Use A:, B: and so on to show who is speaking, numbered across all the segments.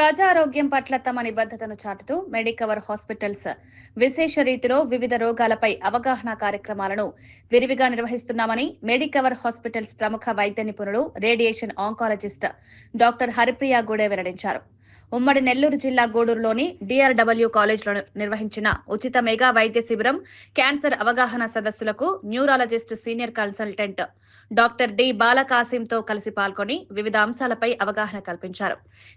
A: ప్రజారోగ్యం పట్ల తమ నిబద్ధతను చాటుతూ మెడికవర్ హాస్పిటల్స్ విశేష రీతిలో వివిధ రోగాలపై అవగాహన కార్యక్రమాలను విరివిగా నిర్వహిస్తున్నామని మెడికవర్ హాస్పిటల్స్ ప్రముఖ వైద్య నిపుణులు radiation oncologist doctor Haripriya Gude వెల్లడించారు. ఉమ్మడి నెల్లూరు జిల్లా గూడూరులోని డిఆర్డబ్ల్యూ కాలేజ్లో నిర్వహించిన ఉచిత మెగా వైద్య శిబిరం క్యాన్సర్ అవగాహన సదస్సులకు neurologist senior consultant doctor D బాలకాసింతో కలిసి పాల్గొని వివిధ అంశాలపై అవగాహన కల్పించారు.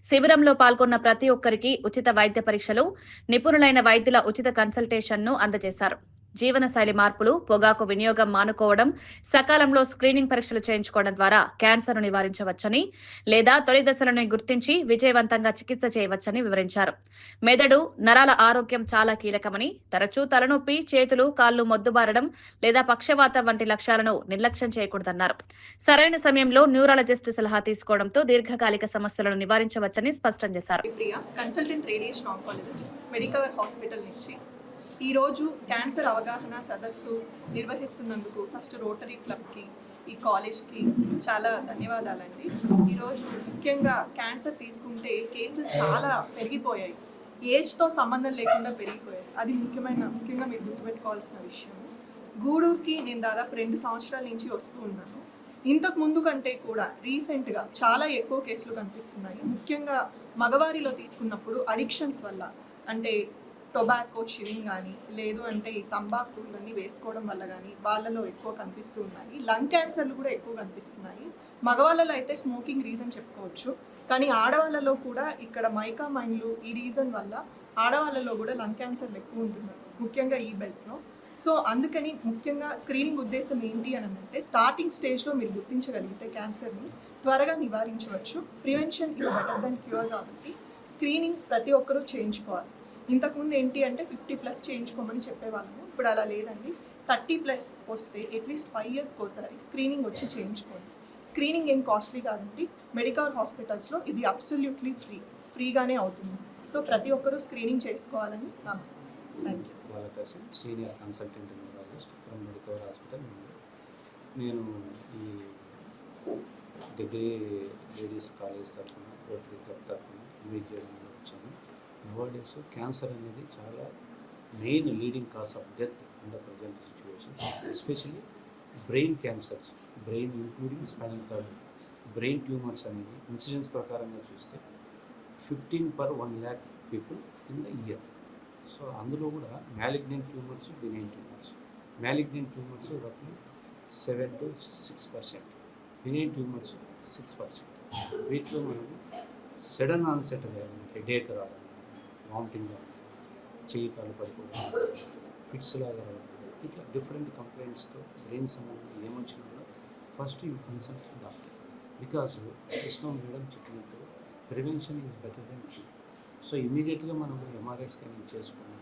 A: శిబిరంలో పాల్గొన్న ప్రతి ఒక్కరికి ఉచిత వైద్య పరీక్షలు నిపుణులైన వైద్యుల ఉచిత కన్సల్టేషన్ను అందజేశారు. జీవనశైలి మార్పులు పొగాకు వినియోగం మానుకోవడం సకాలంలో స్క్రీనింగ్ పరీక్షలు చేయించుకోవడం ద్వారా క్యాన్సర్ను నివారించవచ్చని లేదా తొలి దశలను గుర్తించి విజయవంతంగా చికిత్స చేయవచ్చని వివరించారు. మెదడు నరాల ఆరోగ్యం చాలా కీలకమని తరచూ తలనొప్పి చేతులు కాళ్ళు మొద్దుబారడం లేదా పక్షవాతం వంటి లక్ష్యాలను నిర్లక్ష్యం చేయకూడదన్నారు. సరైన సమయంలో న్యూరాలజిస్ట్ సలహా తీసుకోవడంతో దీర్ఘకాలిక సమస్యలను నివారించవచ్చని స్పష్టం చేశారు.
B: మెడికవర్ హాస్పిటల్ నుంచి ఈరోజు క్యాన్సర్ అవగాహన సదస్సు నిర్వహిస్తున్నందుకు ఫస్ట్ రోటరీ క్లబ్కి ఈ కాలేజ్కి చాలా ధన్యవాదాలండి. ఈరోజు ముఖ్యంగా క్యాన్సర్ తీసుకుంటే కేసులు చాలా పెరిగిపోయాయి. ఏజ్తో సంబంధం లేకుండా పెరిగిపోయాయి. అది ముఖ్యమైన ముఖ్యంగా మీరు గుర్తుపెట్టుకోవాల్సిన విషయం. గూడూరుకి నేను దాదాపు రెండు సంవత్సరాల నుంచి వస్తూ ఉన్నాను. ఇంతకు ముందు కంటే కూడా రీసెంట్గా చాలా ఎక్కువ కేసులు కనిపిస్తున్నాయి. ముఖ్యంగా మగవారిలో తీసుకున్నప్పుడు అడిక్షన్స్ వల్ల అంటే టొబాకో చివింగ్ కానీ లేదు అంటే ఈ తంబాకు ఇవన్నీ వేసుకోవడం వల్ల కానీ వాళ్ళలో ఎక్కువ కనిపిస్తూ ఉన్నాయి. లంగ్ క్యాన్సర్లు కూడా ఎక్కువ కనిపిస్తున్నాయి. మగవాళ్ళలో అయితే స్మోకింగ్ రీజన్ చెప్పుకోవచ్చు. కానీ ఆడవాళ్ళలో కూడా ఇక్కడ మైకా మైండ్లు ఈ రీజన్ వల్ల ఆడవాళ్ళలో కూడా లంగ్ క్యాన్సర్లు ఎక్కువ ఉంటున్నాయి. ముఖ్యంగా ఈ బెల్ట్లో. సో అందుకని ముఖ్యంగా స్క్రీనింగ్ ఉద్దేశం ఏంటి అని అంటే స్టార్టింగ్ స్టేజ్లో మీరు గుర్తించగలిగితే క్యాన్సర్ని త్వరగా నివారించవచ్చు. Prevention is better than cure కాబట్టి స్క్రీనింగ్ ప్రతి ఒక్కరూ చేయించుకోవాలి. ఇంతకుముందు ఏంటి అంటే ఫిఫ్టీ ప్లస్ చేయించుకోమని చెప్పేవాళ్ళము ఇప్పుడు అలా లేదండి. థర్టీ ప్లస్ వస్తే అట్లీస్ట్ ఫైవ్ ఇయర్స్కి ఒకసారి స్క్రీనింగ్ వచ్చి చేయించుకోండి. స్క్రీనింగ్ ఏం కాస్ట్లీ కాదండి. మెడికల్ హాస్పిటల్స్లో ఇది అబ్సల్యూట్లీ ఫ్రీ ఫ్రీగానే అవుతుంది. సో ప్రతి ఒక్కరూ స్క్రీనింగ్ చేసుకోవాలని నా thank you
C: senior consultant from medical hospital నేను ఈ డిగ్రీ లేడీస్ కాలేజ్ తరఫున రోటరీ క్లబ్ తరఫున మీట్ చేయడానికి వచ్చాను. నవాడేస్ క్యాన్సర్ అనేది చాలా main leading cause of death in the present situations especially brain cancers brain including spinal cord brain tumours అనేది incidence ప్రకారంగా చూస్తే fifteen per one lakh people in the year so అందులో కూడా malignant tumours benign tumours malignant tumours రఫ్లీ seven to six percent benign tumours six percent వీటిలో మనము sudden onset headache రావడం vomiting చేయి చెయ్యి కాలు పడిపోవడం ఫిట్స్ లాగా రావడం ఇట్లా డిఫరెంట్ కంప్లైంట్స్తో బ్రెయిన్ సంబంధించి ఏమొచ్చినా కూడా first you consult doctor because Krishna madam చెప్పినట్టు prevention is better than cure so ఇమీడియట్గా మనం ఎంఆర్ఐ స్కానింగ్ చేసుకుని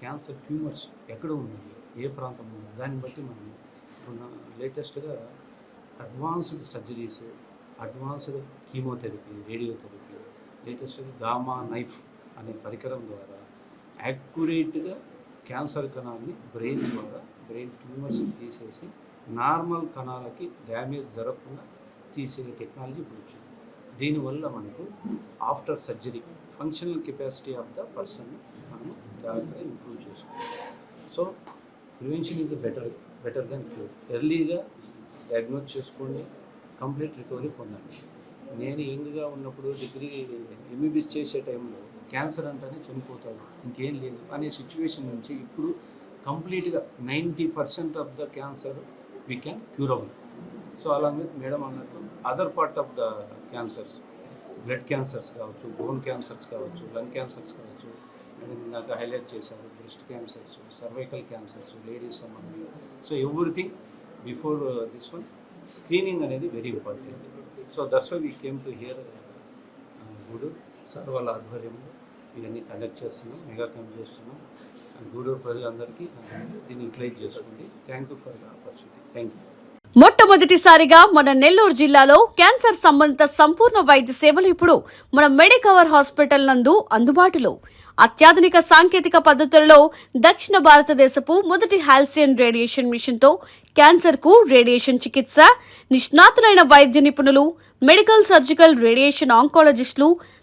C: క్యాన్సర్ ట్యూమర్స్ ఎక్కడ ఉన్నాయి ఏ ప్రాంతంలో ఉన్నాయి దాన్ని బట్టి మనం ఇప్పుడు లేటెస్ట్గా advanced surgeries advanced chemotherapy radiotherapy లేటెస్ట్గా గామా నైఫ్ అనే పరికరం ద్వారా యాక్యురేట్గా క్యాన్సర్ కణాన్ని బ్రెయిన్ ద్వారా బ్రెయిన్ ట్యూమర్స్ తీసేసి నార్మల్ కణాలకి డ్యామేజ్ జరగకుండా తీసే టెక్నాలజీ ఇప్పుడు వచ్చింది. దీనివల్ల మనకు after surgery functional capacity of the person మనము జాగ్రత్తగా ఇంప్రూవ్ చేసుకోవాలి. సో ప్రివెన్షన్ ఇది బెటర్ బెటర్ దెన్ క్యూర్. ఎర్లీగా డయాగ్నోజ్ చేసుకోండి కంప్లీట్ రికవరీ పొందండి. నేను యంగ్గా ఉన్నప్పుడు డిగ్రీ ఎంబీబీఎస్ చేసే టైంలో క్యాన్సర్ అంటేనే చనిపోతాడు. ఇంకేం లేదు. అనే సిచ్యువేషన్ నుంచి ఇప్పుడు కంప్లీట్గా ninety percent of the cancer we can curable so అలాగే మేడం అన్నట్టు other part of the cancers blood cancers కావచ్చు బోన్ క్యాన్సర్స్ కావచ్చు లంగ్ క్యాన్సర్స్ కావచ్చు మేడం ఇందాక హైలైట్ చేశారు breast cancers cervical cancers ladies సంబంధించి. So everything before this one screening అనేది very important. So that's why we came to here good sir వాళ్ళ ఆధ్వర్యంలో. ఇవన్నీ కండక్ట్ చేస్తున్నాం మెగా క్యాంప్ చేస్తున్నాం. గూడూరు ప్రజలందరికీ దీన్ని యూటిలైజ్ చేసుకోండి. Thank you for the opportunity thank you
D: మొట్టమొదటిసారిగా మన నెల్లూరు జిల్లాలో క్యాన్సర్ సంబంధిత సంపూర్ణ వైద్య సేవలు ఇప్పుడు మన మెడికవర్ హాస్పిటల్ నందు అందుబాటులో. అత్యాధునిక సాంకేతిక పద్ధతులలో దక్షిణ భారతదేశపు మొదటి హాల్సియన్ రేడియేషన్ మిషన్తో క్యాన్సర్కు రేడియేషన్ చికిత్స నిష్ణాతులైన వైద్య నిపుణులు మెడికల్ సర్జికల్ రేడియేషన్ ఆంకాలజిస్టులు